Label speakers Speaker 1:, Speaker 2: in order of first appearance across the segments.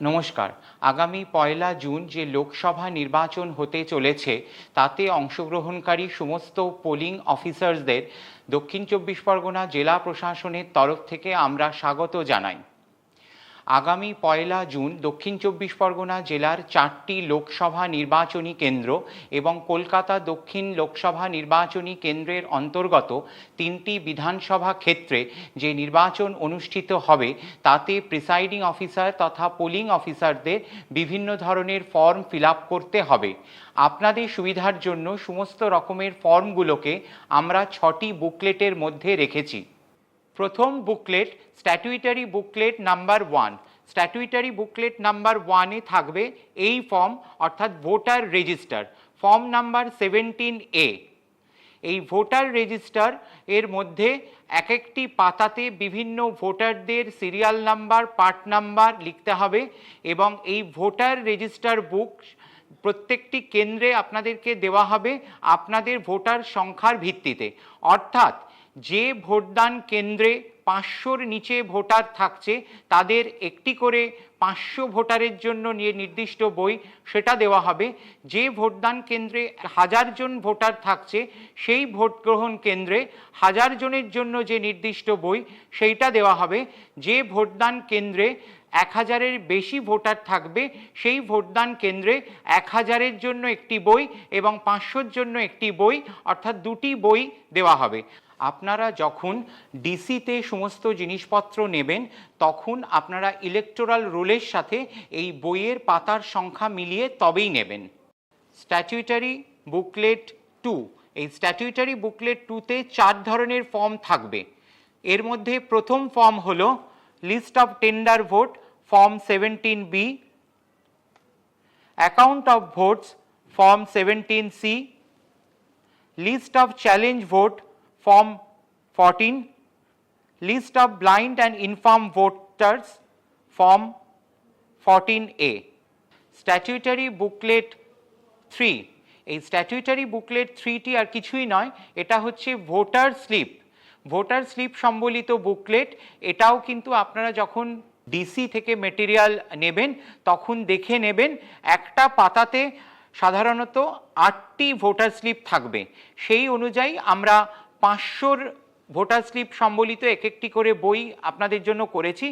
Speaker 1: নমস্কার। আগামী পয়লা জুন যে লোকসভা নির্বাচন হতে চলেছে, তাতে অংশগ্রহণকারী সমস্ত পোলিং অফিসার্সদের দক্ষিণ চব্বিশ পরগনা জেলা প্রশাসনের তরফ থেকে আমরা স্বাগত জানাই। আগামী পয়লা জুন দক্ষিণ চব্বিশ পরগনা জেলার চারটি লোকসভা নির্বাচনী কেন্দ্র এবং কলকাতা দক্ষিণ লোকসভা নির্বাচনী কেন্দ্রের অন্তর্গত তিনটি বিধানসভা ক্ষেত্রে যে নির্বাচন অনুষ্ঠিত হবে, তাতে প্রিসাইডিং অফিসার তথা পোলিং অফিসারদের বিভিন্ন ধরনের ফর্ম ফিল করতে হবে। আপনাদের সুবিধার জন্য সমস্ত রকমের ফর্মগুলোকে আমরা ছটি বুকলেটের মধ্যে রেখেছি। প্রথম booklet statutory booklet number one statutory booklet number ওয়ানে থাকবে এই ফর্ম অর্থাৎ voter register form number seventeen A এই ভোটার রেজিস্টার এর মধ্যে এক একটি পাতাতে বিভিন্ন ভোটারদের সিরিয়াল নাম্বার পার্ট নাম্বার লিখতে হবে এবং এই ভোটার রেজিস্টার বুক প্রত্যেকটি কেন্দ্রে আপনাদেরকে দেওয়া হবে আপনাদের ভোটার সংখ্যার ভিত্তিতে। অর্থাৎ যে ভোটদান কেন্দ্রে পাঁচশোর নিচে ভোটার থাকছে, তাদের একটি করে পাঁচশো ভোটারের জন্য নিয়ে নির্দিষ্ট বই সেটা দেওয়া হবে। যে ভোটদান কেন্দ্রে হাজার জন ভোটার থাকছে, সেই ভোট গ্রহণ কেন্দ্রে হাজার জনের জন্য যে নির্দিষ্ট বই, সেইটা দেওয়া হবে। যে ভোটদান কেন্দ্রে এক হাজারের বেশি ভোটার থাকবে। সেই ভোটদান কেন্দ্রে এক হাজারের জন্য একটি বই এবং পাঁচশোর জন্য একটি বই, অর্থাৎ দুটি বই দেওয়া হবে। আপনারা যখন ডিসিতে সমস্ত জিনিসপত্র নেবেন, তখন আপনারা ইলেকটোরাল রোলের সাথে এই বইয়ের পাতার সংখ্যা মিলিয়ে তবেই নেবেন। স্ট্যাচুইটারি বুকলেট টু এই স্ট্যাচুইটারি বুকলেট টুতে চার ধরনের ফর্ম থাকবে। এর মধ্যে প্রথম ফর্ম হলো list of tender vote B account of votes form seventeen C list of challenge vote form 14 list of blind and infirm voters, form 14a statutory booklet 3 এই স্ট্যাচুইটারি বুকলেট থ্রিটি আর কিছুই নয়, এটা হচ্ছে ভোটার স্লিপ ভোটার স্লিপ সম্বলিত booklet এটাও কিন্তু আপনারা যখন ডিসি থেকে মেটেরিয়াল নেবেন, তখন দেখে নেবেন একটা পাতাতে সাধারণত আটটি ভোটার স্লিপ থাকবে। সেই অনুযায়ী আমরা পাঁচশোর ভোটার স্লিপ সম্বলিত এক একটি করে বই আপনাদের জন্য করেছি।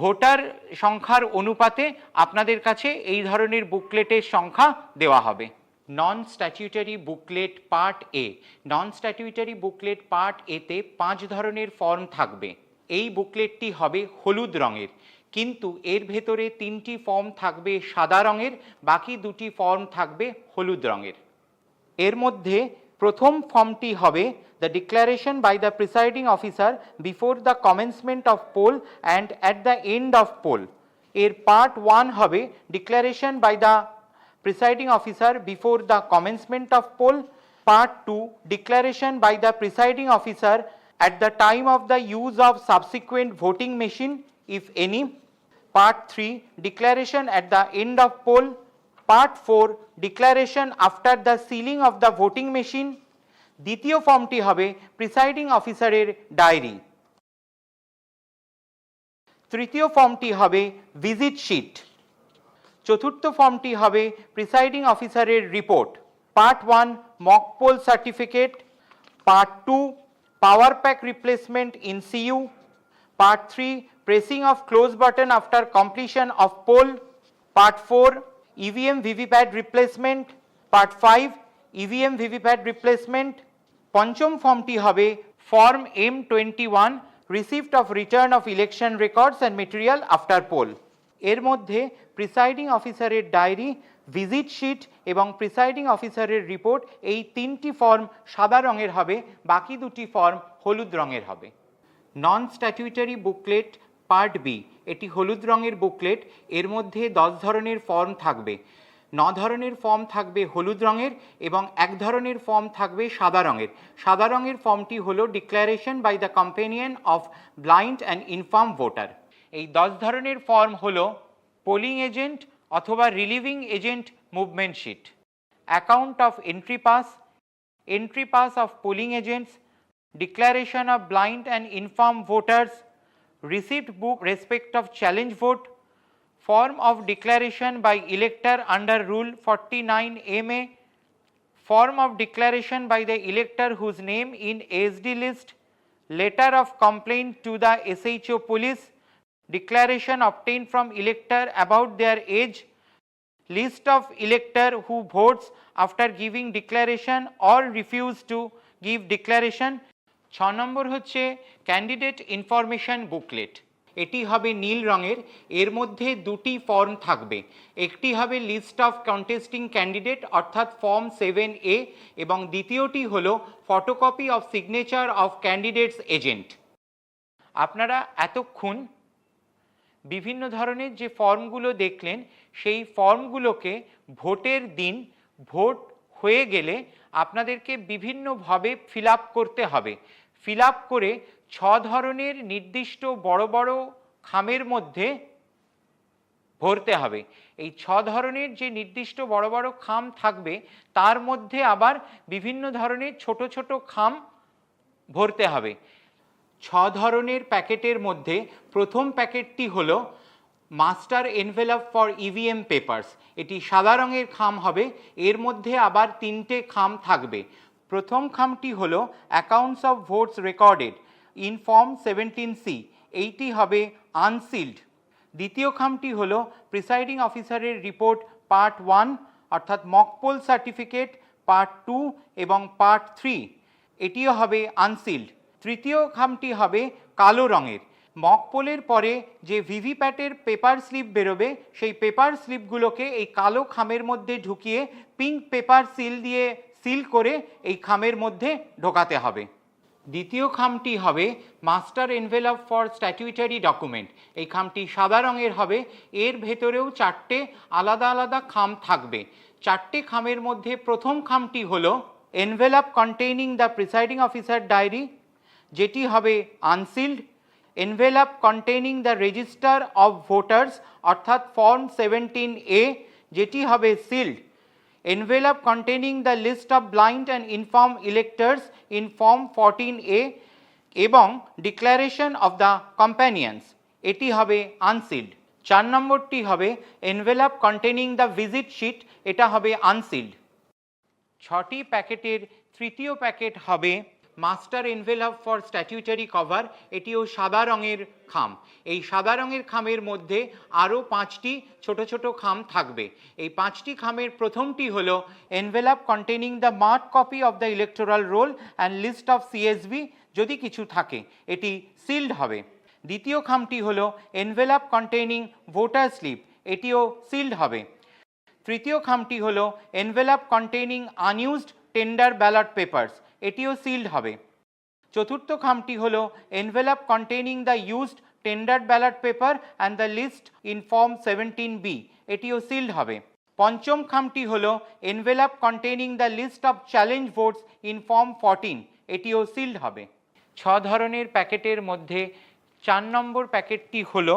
Speaker 1: ভোটার সংখ্যার অনুপাতে আপনাদের কাছে এই ধরনের বুকলেটের সংখ্যা দেওয়া হবে। Non statutory booklet part A. Non statutory booklet part এতে পাঁচ ধরনের ফর্ম থাকবে। এই বুকলেটটি হবে হলুদ রঙের। কিন্তু এর ভেতরে তিনটি ফর্ম থাকবে সাদা রঙের, বাকি দুটি ফর্ম থাকবে হলুদ রঙের। এর মধ্যে প্রথম ফর্মটি হবে the declaration by the presiding officer before the commencement of poll and at the end of poll এর পার্ট ওয়ান হবে declaration by the presiding officer before the commencement of poll part two declaration by the presiding officer at the time of the use of subsequent voting machine if any part 3 declaration at the end of poll part four declaration after the sealing of the voting machine দ্বিতীয় ফর্মটি হবে presiding অফিসারের diary তৃতীয় ফর্মটি হবে visit sheet চতুর্থ ফর্মটি হবে প্রিসাইডিং অফিসারের report part one mock poll certificate part two power pack replacement in CU part three pressing of close button after completion of poll part four EVM VVPAT replacement part five EVM VVPAT replacement পঞ্চম ফর্মটি হবে form M twenty one receipt of return of election records and material after poll এর মধ্যে presiding অফিসারের diary visit sheet এবং presiding অফিসারের report, এই তিনটি ফর্ম সাদা রঙের হবে, বাকি দুটি ফর্ম হলুদ রঙের হবে। Non statutory booklet part B এটি হলুদ রঙের বুকলেট এর মধ্যে দশ ধরনের ফর্ম থাকবে। ন ধরনের ফর্ম থাকবে হলুদ রঙের এবং এক ধরনের ফর্ম থাকবে সাদা রঙের। সাদা রঙের ফর্মটি হলো declaration by the companion of blind and infirm voter এই দশ ধরনের ফর্ম হলো পোলিং এজেন্ট অথবা relieving agent movement sheet account of entry pass entry pass of polling agents, declaration of blind and infirm voters, receipt book respect of challenge vote, form of declaration by elector under rule 49 ma form of declaration by the elector whose name in ASD list letter of complaint to the SHO police declaration obtained from elector about their age, list of elector who votes after giving declaration or refuse to give declaration. ছ নম্বর হচ্ছে candidate information booklet এটি হবে নীল রঙের, এর মধ্যে দুটি form থাকবে। একটি হবে লিস্ট অফ কন্টেস্টিং ক্যান্ডিডেট অর্থাৎ ফর্ম সেভেন এ এবং দ্বিতীয়টি হল photocopy of signature of candidate's agent আপনারা এতক্ষণ বিভিন্ন ধরনের যে ফর্মগুলো দেখলেন, সেই ফর্মগুলোকে ভোটের দিন, ভোট হয়ে গেলে আপনাদেরকে বিভিন্নভাবে ফিল করতে হবে। ফিল করে ছ ধরনের নির্দিষ্ট বড় বড় খামের মধ্যে ভরতে হবে। এই ছ ধরনের যে নির্দিষ্ট বড় বড় খাম থাকবে, তার মধ্যে আবার বিভিন্ন ধরনের ছোট ছোট খাম ভরতে হবে। ছ ধরনের প্যাকেটের মধ্যে প্রথম প্যাকেটটি হল master envelope for EVM papers. এটি সাদা রঙের খাম হবে, এর মধ্যে আবার তিনটে খাম থাকবে। প্রথম খামটি হলো accounts of votes recorded in form seventeen C এইটি হবে আনসিল্ড দ্বিতীয় খামটি হলো প্রিসাইডিং অফিসারের রিপোর্ট পার্ট ওয়ান অর্থাৎ mock poll certificate part two এবং পার্ট থ্রি এটিও হবে আনসিল্ড তৃতীয় খামটি হবে কালো রঙের। মকপোলের পরে যে ভিভিপ্যাটের পেপার স্লিপ বেরোবে, সেই পেপার স্লিপগুলোকে এই কালো খামের মধ্যে ঢুকিয়ে পিঙ্ক পেপার সিল দিয়ে সিল করে এই খামের মধ্যে ঢোকাতে হবে। দ্বিতীয় খামটি হবে master envelope for statutory document. এই খামটি সাদা রঙের হবে, এর ভেতরেও চারটে আলাদা আলাদা খাম থাকবে। চারটে খামের মধ্যে প্রথম খামটি হলো envelope containing the presiding officer diary যেটি হবে unsealed envelope containing the register of voters অর্থাৎ ফর্ম সেভেন্টিন এ যেটি হবে sealed envelope containing the list of blind and infirm electors in form 14a এবং ডিক্লারেশন অফ দ্য কম্প্যানিয়ন্স এটি হবে unsealed চার নম্বরটি হবে envelope containing the visit sheet এটা হবে আনসিল্ড ছটি প্যাকেটের তৃতীয় প্যাকেট হবে master envelope for statutory cover, এটিও সাদা রঙের খাম। এই সাদা রঙের খামের মধ্যে আরও পাঁচটি ছোট ছোট খাম থাকবে। এই পাঁচটি খামের প্রথমটি হল envelope containing the mark copy of the electoral roll and list of CSB যদি কিছু থাকে, এটি সিল্ড হবে। দ্বিতীয় খামটি হল এনভেলপ কন্টেনিং ভোটার স্লিপ, এটিও সিল্ড হবে। তৃতীয় খামটি হল envelope containing unused tender ballot papers এটিও সিল্ড হবে। চতুর্থ খামটি হল envelope containing the used tender ballot paper and the list in form seventeen B এটিও সিল্ড হবে। পঞ্চম খামটি হল envelope containing the list of challenge votes in form fourteen এটিও সিল্ড হবে। ছ ধরনের প্যাকেটের মধ্যে চার নম্বর প্যাকেটটি হলো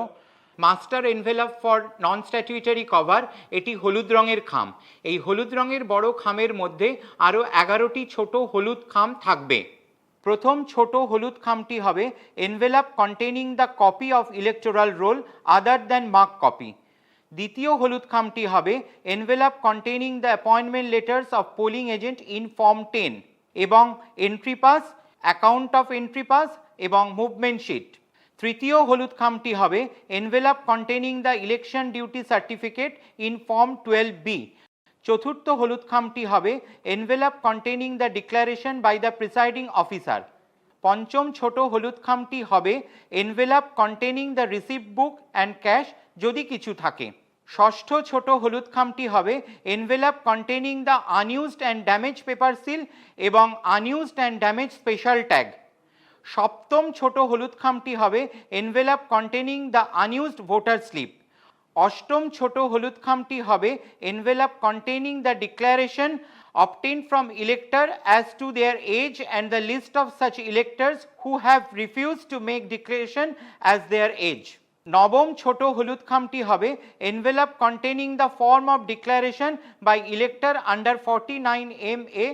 Speaker 1: master envelope for non statutory cover, এটি হলুদ রঙের খাম। এই হলুদ রঙের বড় খামের মধ্যে আরও এগারোটি ছোট হলুদ খাম থাকবে। প্রথম ছোট হলুদ খামটি হবে envelope containing the copy of electoral roll other than mark copy. দ্বিতীয় হলুদ খামটি হবে envelope containing the appointment letters of polling agent in form ten এবং entry pass, account of entry pass এবং মুভমেন্ট শিট। তৃতীয় হলুদ খামটি হবে envelope containing the election duty certificate in form twelve B চতুর্থ হলুদ খামটি হবে envelope containing the declaration by the presiding officer পঞ্চম ছোট হলুদ খামটি হবে envelope containing the receipt book and cash যদি কিছু থাকে। ষষ্ঠ ছোট হলুদ খামটি হবে envelope containing the unused and damage paper seal এবং unused and damage special tag সপ্তম ছোট হলুদ খামটি হবে envelope containing the unused voter slip অষ্টম ছোট হলুদ খামটি হবে envelope containing the declaration obtained from elector as to their age and the list of such electors who have refused to make declaration as their age. নবম ছোট হলুদ খামটি হবে envelope containing the form of declaration by elector under forty nine M A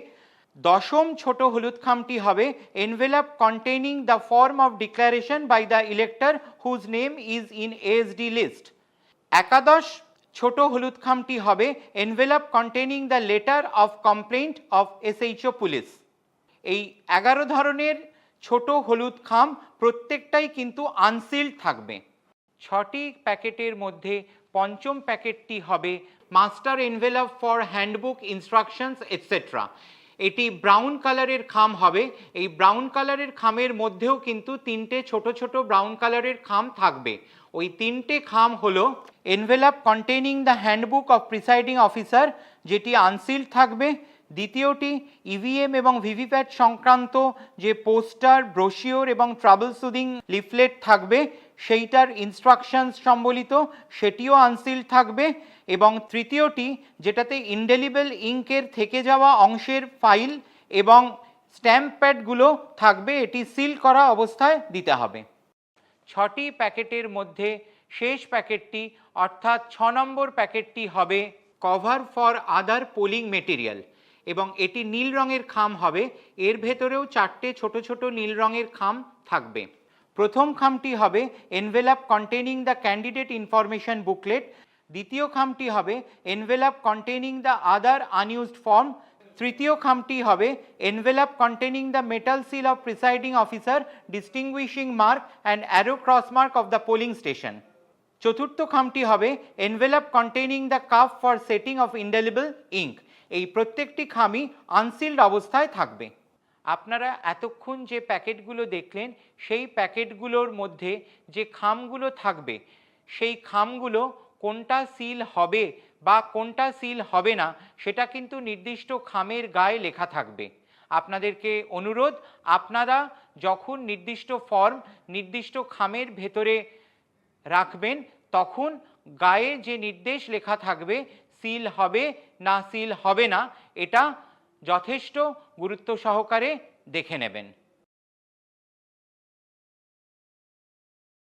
Speaker 1: দশম ছোট হলুদ খামটি হবে envelope containing the form of declaration by the elector whose name is in SD list একাদশ ছোট হলুদ খামটি হবে envelope containing the letter of complaint of SHO police এই এগারো ধরনের ছোট হলুদ খাম প্রত্যেকটাই কিন্তু আনসিল্ড থাকবে। ছটি প্যাকেটের মধ্যে পঞ্চম প্যাকেটটি হবে master envelope for handbook instructions etcetera এটি ব্রাউন কালারের খাম হবে। এই ব্রাউন কালারের খামের মধ্যেও কিন্তু তিনটে ছোট ছোট ব্রাউন কালারের খাম থাকবে। ওই তিনটে খাম হলো envelope containing the handbook of presiding officer যেটি আনসিল্ড থাকবে। দ্বিতীয়টি ইভিএম এবং ভিভিপ্যাট সংক্রান্ত যে পোস্টার ব্রোশিওর এবং ট্রাবল সুদিং লিফলেট থাকবে সেইটার ইনস্ট্রাকশনস সম্বলিত, সেটিও আনসিল্ড থাকবে এবং তৃতীয়টি, যেটাতে ইনডেলিবল ইঙ্কের থেকে যাওয়া অংশের ফাইল এবং স্ট্যাম্প প্যাডগুলো থাকবে, এটি সিল করা অবস্থায় দিতে হবে। ছটি প্যাকেটের মধ্যে শেষ প্যাকেটটি, অর্থাৎ ছ নম্বর প্যাকেটটি হবে cover for other polling material এবং এটি নীল রঙের খাম হবে, এর ভেতরেও চারটে ছোট ছোট নীল রঙের খাম থাকবে। প্রথম খামটি হবে envelope containing the candidate information booklet দ্বিতীয় খামটি হবে envelope containing the other unused form তৃতীয় খামটি হবে envelope containing the metal seal of presiding officer distinguishing mark and arrow cross mark of the polling station চতুর্থ খামটি হবে envelope containing the cup for setting of indelible ink এই প্রত্যেকটি খামই unsealed অবস্থায় থাকবে। আপনারা এতক্ষণ যে প্যাকেটগুলো দেখলেন, সেই প্যাকেটগুলোর মধ্যে যে খামগুলো থাকবে, সেই খামগুলো কোনটা সিল হবে বা কোনটা সিল হবে না, সেটা কিন্তু নির্দিষ্ট খামের গায়ে লেখা থাকবে। আপনাদেরকে অনুরোধ, আপনারা যখন নির্দিষ্ট ফর্ম, নির্দিষ্ট খামের ভেতরে রাখবেন, তখন গায়ে যে নির্দেশ লেখা থাকবে, সিল হবে না, সিল হবে না, এটা যথেষ্ট গুরুত্ব সহকারে দেখে নেবেন।